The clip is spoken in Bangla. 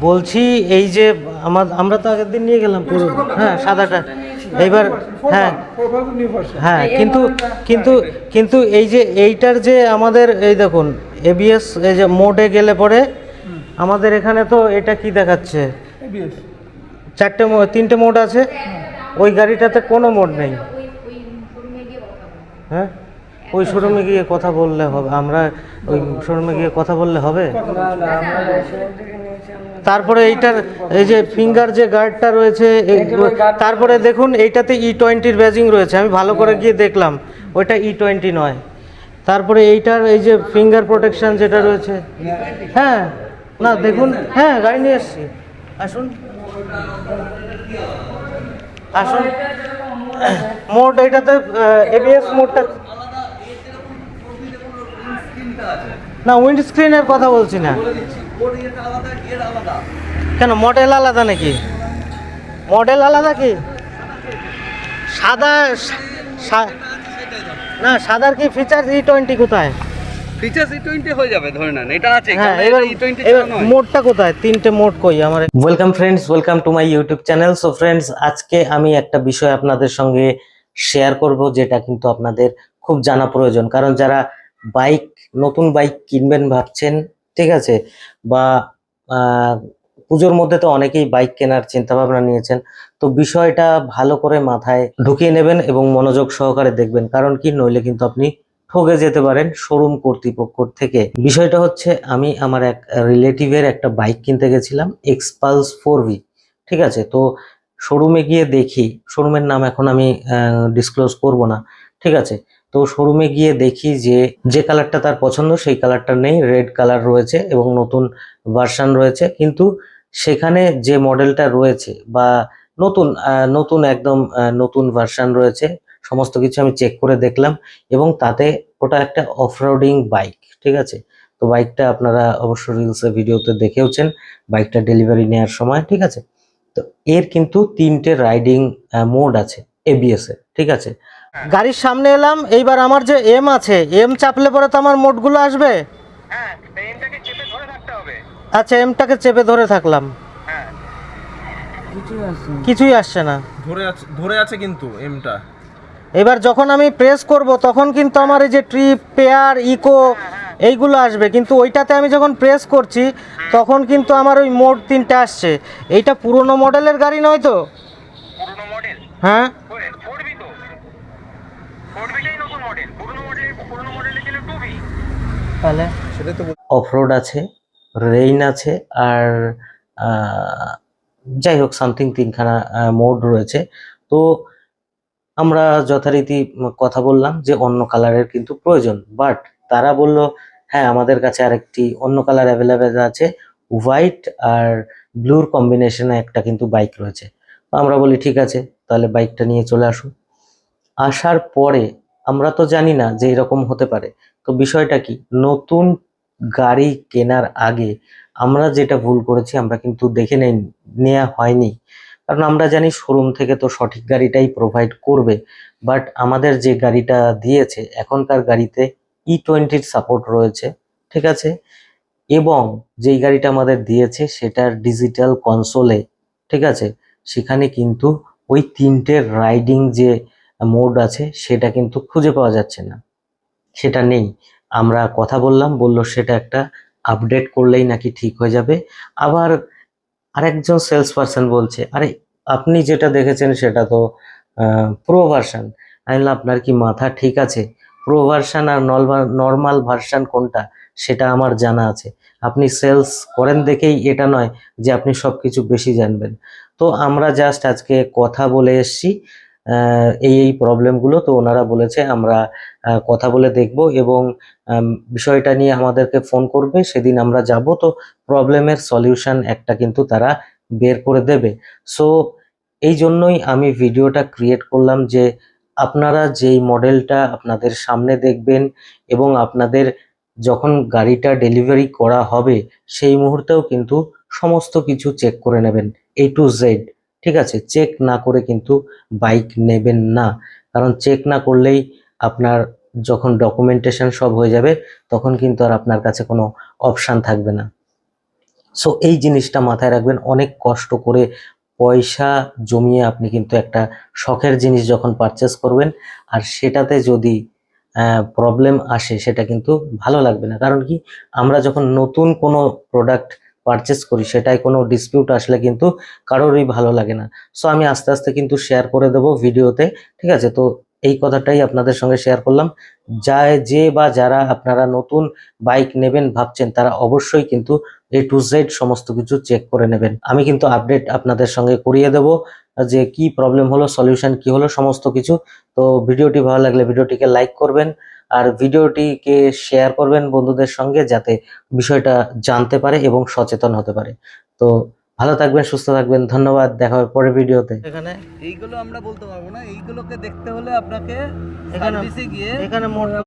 বলছি এই যে আমার আমরা তো আগের দিন নিয়ে গেলাম পুরো। হ্যাঁ সাদাটা। এইবার হ্যাঁ। হ্যাঁ কিন্তু কিন্তু কিন্তু এই যে এইটার যে আমাদের এই দেখুন এবিএস এই যে মোডে গেলে পরে আমাদের এখানে তো এটা কি দেখাচ্ছে? চারটে মো- তিনটে মোড আছে। ওই গাড়িটাতে কোনো মোড নেই। হ্যাঁ? ওই শোরুমে গিয়ে কথা বললে হবে আমরা ওই শোরুমে গিয়ে কথা বললে হবে? তারপরে এইটার এই যে ফিঙ্গার যে গার্ডটা রয়েছে এই- তারপরে দেখুন এইটাতে ই টোয়েন্টির ব্যাজিং রয়েছে আমি ভালো করে গিয়ে দেখলাম ওইটা ই টোয়েন্টি নয়। তারপরে এইটার এই যে ফিঙ্গার প্রোটেকশন যেটা রয়েছে হ্যাঁ না দেখুন হ্যাঁ গাড়ি নিয়ে এসছি। আসুন। আসুন। মোড এইটাতে এবিএস মোডটা না উইন্ড স্ক্রিনের কথা বলছি না। কেন মডেল আলাদা নাকি? মডেল আলাদা কি? সাদা না সাদার কি ফিচার ই টোয়েন্টি কোথায়? ফিচার্স ই টোয়েন্টি যাবে ধরে নেন এটা আছে এবার ই টোয়েন্টি এবার মোডটা কোথায়? তিনটে মোড কই আমার welcome friends welcome to my YouTube channel so friends আজকে আমি একটা বিষয় আপনাদের সঙ্গে শেয়ার করব যেটা কিন্তু আপনাদের খুব জানা প্রয়োজন। কারণ যারা বাইক নতুন বাইক কিনবেন ভাবছেন, ঠিক আছে? বা পুজোর মধ্যে তো অনেকেই বাইক কেনার চিন্তা ভাবনা নিয়েছেন। তো বিষয়টা ভালো করে মাথায় ঢুকিয়ে নেবেন এবং মনোযোগ সহকারে দেখবেন। কারণ কি? নইলে কিন্তু আপনি ঠকে যেতে পারেন শোরুম কর্তৃপক্ষ থেকে। বিষয়টা হচ্ছে, আমি আমার এক রিলেটিভের একটা বাইক কিনতে গেছিলাম এক্সপালস ফোর ভি ঠিক আছে? তো শোরুমে গিয়ে দেখি শোরুমের নাম এখন আমি ডিসক্লোজ করব না, ঠিক আছে? তো শোরুমে গিয়ে দেখি যে যে কালারটা তার পছন্দ, সেই কালারটা নেই। রেড কালার রয়েছে এবং নতুন ভার্সান রয়েছে। কিন্তু সেখানে যে মডেলটা রয়েছে বা নতুন নতুন একদম নতুন ভার্সান রয়েছে, সমস্ত কিছু আমি চেক করে দেখলাম এবং তাতে ওটা একটা অফরোডিং বাইক ঠিক আছে? তো বাইকটা আপনারা অবশ্য রিলসে ভিডিওতে দেখেওছেন বাইকটা ডেলিভারি নেওয়ার সময়, ঠিক আছে? তো এর কিন্তু তিনটে রাইডিং মোড আছে এবিএস ঠিক আছে? গাড়ির সামনে এলাম এইবার আমার যে এম আছে এম চাপলে পরে তো আমার মোডগুলো আসবে? হ্যাঁ এমটাকে চেপে ধরে রাখতে হবে। আচ্ছা এমটাকে চেপে ধরে থাকলাম। হ্যাঁ। কিছুই আসছে না। ধরে আছে ধরে আছে কিন্তু এমটা এবার যখন আমি প্রেস করব তখন কিন্তু আমার এই যে ট্রিপ পেয়ার ইকো এইগুলো আসবে। কিন্তু ওইটাতে আমি যখন প্রেস করছি তখন কিন্তু আমার ওই মোড তিনটে আসছে। এইটা পুরনো মডেলের গাড়ি নয় তো? পুরনো মডেল হ্যাঁ ফোর বি তো ফোর বিটাই নতুন মডেল পুরনো মডেল পুরনো মডেলের ছিল টু বি তাহলে? অফরোড আছে রেইন আছে আর যাই হোক সামথিং তিনখানা মোড রয়েছে। তো আমরা যথারীতি কথা বললাম যে অন্য কালারের কিন্তু প্রয়োজন। বাট তারা বলল হ্যাঁ আমাদের কাছে আরেকটি অন্য কালার অ্যাভেলেবেল আছে হোয়াইট আর ব্লুর কম্বিনেশনে একটা কিন্তু বাইক রয়েছে। তো আমরা বলি ঠিক আছে তাহলে বাইকটা নিয়ে চলে আসুন। আসার পরে আমরা তো জানি না যে এরকম হতে পারে। তো বিষয়টা কি? নতুন গাড়ি কেনার আগে আমরা যেটা ভুল করেছি, আমরা কিন্তু দেখে নেই নেওয়া হয়নি। কারণ আমরা জানি শোরুম থেকে তো সঠিক গাড়িটাই প্রোভাইড করবে। বাট আমাদের যে গাড়িটা দিয়েছে, এখনকার গাড়িতে ই টোয়েন্টির সাপোর্ট রয়েছে, ঠিক আছে? এবং যেই গাড়িটা আমাদের দিয়েছে, সেটার ডিজিটাল কনসোলে ঠিক আছে? সেখানে কিন্তু ওই তিনটে রাইডিং যে মোড আছে, সেটা কিন্তু খুঁজে পাওয়া যাচ্ছে না। সেটা নেই। আমরা কথা বললাম, বলল সেটা একটা আপডেট করলেই নাকি ঠিক হয়ে যাবে। আবার আরেকজন সেলস পারসন বলছে, আরে, আপনি যেটা দেখেছেন সেটা তো প্রো ভার্সন আমি আপনার কি মাথা ঠিক আছে? প্রো ভার্সন আর নর্মাল ভার্সান কোনটা? সেটা আমার জানা আছে। আপনি সেলস করেন দেখেই এটা নয় যে আপনি সব কিছু বেশি জানবেন। তো আমরা জাস্ট আজকে কথা বলে এসছি। এই এই প্রবলেমগুলো তো ওনারা বলেছে, আমরা কথা বলে দেখব এবং বিষয়টা নিয়ে আমাদেরকে ফোন করবে, সেদিন আমরা যাব, তো প্রবলেমের সলিউশন একটা কিন্তু তারা বের করে দেবে। সো এই জন্যই আমি ভিডিওটা ক্রিয়েট করলাম যে, আপনারা যেই মডেলটা আপনাদের সামনে দেখবেন এবং আপনাদের যখন গাড়িটা ডেলিভারি করা হবে, সেই মুহূর্তেও কিন্তু সমস্ত কিছু চেক করে নেবেন এ টু জেড ঠিক আছে? চেক না করে কিন্তু বাইক নেবেন না। কারণ চেক না করলেই আপনার যখন ডকুমেন্টেশন সব হয়ে যাবে, তখন কিন্তু আর আপনার কাছে কোনো অপশান থাকবে না। সো এই জিনিসটা মাথায় রাখবেন, অনেক কষ্ট করে পয়সা জমিয়ে আপনি কিন্তু একটা শখের জিনিস যখন পারচেস করবেন, আর সেটাতে যদি প্রবলেম আসে, সেটা কিন্তু ভালো লাগবে না। কারণ কি? আমরা যখন নতুন কোনো প্রোডাক্ট পারচেস করি, সেটাই কোনো ডিসপিউট আসলে কিন্তু কারোরই ভালো লাগে না। সো আমি আস্তে আস্তে কিন্তু শেয়ার করে দেব ভিডিওতে ঠিক আছে? তো এই কথাটাই আপনাদের সঙ্গে শেয়ার করলাম। যা যে বা যারা আপনারা নতুন বাইক নেবেন ভাবছেন, তারা অবশ্যই কিন্তু এ টু জেড সমস্ত কিছু চেক করে নেবেন। আমি কিন্তু আপডেট আপনাদের সঙ্গে করিয়ে দেব যে কি প্রবলেম হলো সলিউশন কি হলো, সমস্ত কিছু। তো ভিডিওটি ভালো লাগলে ভিডিওটিকে লাইক করবেন। আর ভিডিওটিকে শেয়ার করবেন বন্ধুদের সঙ্গে যাতে বিষয়টা জানতে পারে এবং সচেতন হতে পারে। তো ভালো থাকবেন সুস্থ থাকবেন ধন্যবাদ দেখা হবে পরের ভিডিওতে। এখানে এইগুলো আমরা বলতে পারব না এইগুলোকে দেখতে হলে আপনাকে এখানে- গিয়ে এখানে